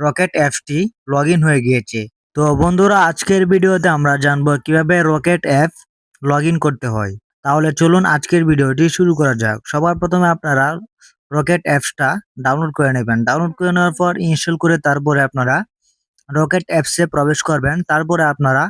Rocket অ্যাপসটি log হয়ে গিয়েছে। তো বন্ধুরা, আজকের ভিডিওতে আমরা জানব কীভাবে রকেট অ্যাপ লগ করতে হয়। তাহলে চলুন আজকের ভিডিওটি শুরু করা যাক। সবার প্রথমে আপনারা রকেট অ্যাপসটা ডাউনলোড করে নেবেন। ডাউনলোড করে নেওয়ার পর ইনস্টল করে তারপরে আপনারা রকেট অ্যাপসে প্রবেশ করবেন। তারপরে আপনারা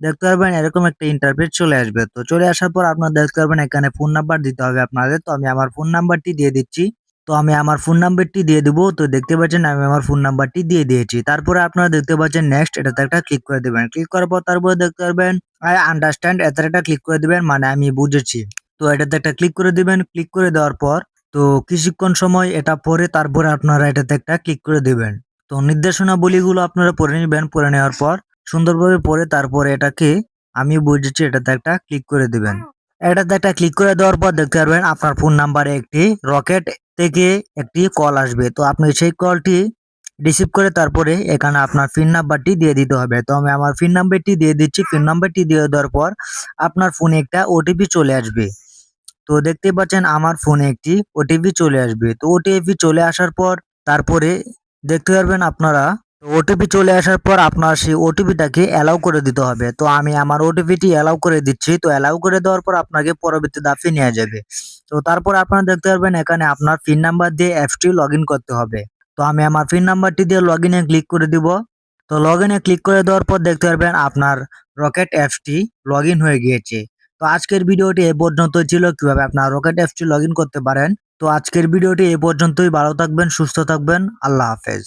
দেখতে পারবেন এরকম একটা ইন্টারফেস চলে আসবে। তো চলে আসার পর আপনারা দেখতে পারবেন এখানে ফোন নাম্বার দিতে হবে আপনাদের। তো আমি আমার ফোন নাম্বারটি দিয়ে দিচ্ছি। তো আমি আমার ফোন নাম্বারটি দিয়ে দিব। তো দেখতে পাচ্ছেন আমি আমার ফোন নাম্বারটি দিয়ে দিয়েছি। তারপরে আপনারা দেখতে পাচ্ছেন নেক্সট এটাতে একটা ক্লিক করে দেবেন। ক্লিক করার পর তারপরে দেখতে পারবেন আই আন্ডারস্ট্যান্ড এতে একটা ক্লিক করে দিবেন মানে আমি বুঝেছি। তো এটাতে একটা ক্লিক করে দিবেন। ক্লিক করে দেওয়ার পর, তো কিছুক্ষণ সময়, এটা পরে তারপরে আপনারা এটাতে একটা ক্লিক করে দিবেন। তো নির্দেশনাবলীগুলো আপনারা পড়ে নেবেন। পড়ে নেওয়ার পর, সুন্দরভাবে পড়ে তারপরে এটাকে আমি বুঝেছি, এটাতে একটা ক্লিক করে দিবেন। এটাতে একটা ক্লিক করে দেওয়ার পর দেখতে পারবেন, আপনার ফোন নাম্বারে একটি রকেট থেকে একটি কল আসবে। তো আপনি সেই কলটি রিসিভ করে তারপরে এখানে আপনার পিন নাম্বারটি দিয়ে দিতে হবে। তো আমি আমার পিন নাম্বারটি দিয়ে দিচ্ছি। পিন নাম্বারটি দিয়ে দেওয়ার পর আপনার ফোনে একটা ওটিপি চলে আসবে। তো দেখতে পাচ্ছেন আমার ফোনে একটি ওটিপি চলে আসবে। তো ওটিপি চলে আসার পর তারপরে দেখতে পারবেন আপনারা ওটিপি চলে আসার পর আপনার সেই ওটিপিটাকে অ্যালাউ করে দিতে হবে। তো আমি আমার ওটিপিটি অ্যালাউ করে দিচ্ছি। তো অ্যালাউ করে দেওয়ার পর আপনাকে পরবর্তী ধাপে নিয়ে যাবে। তো তারপর আপনারা দেখতে পারবেন এখানে আপনার পিন নাম্বার দিয়ে অ্যাপসটি লগ করতে হবে। তো আমি আমার পিন নাম্বারটি দিয়ে লগ ইনে ক্লিক করে দিব। তো লগ ইনে ক্লিক করে দেওয়ার পর দেখতে পারবেন আপনার রকেট অ্যাপসটি লগ হয়ে গিয়েছে। তো আজকের ভিডিওটি এ পর্যন্ত ছিল। কীভাবে আপনার রকেট অ্যাপসটি লগ করতে পারেন? তো আজকের ভিডিওটি এ পর্যন্তই। ভালো থাকবেন, সুস্থ থাকবেন। আল্লাহ হাফেজ।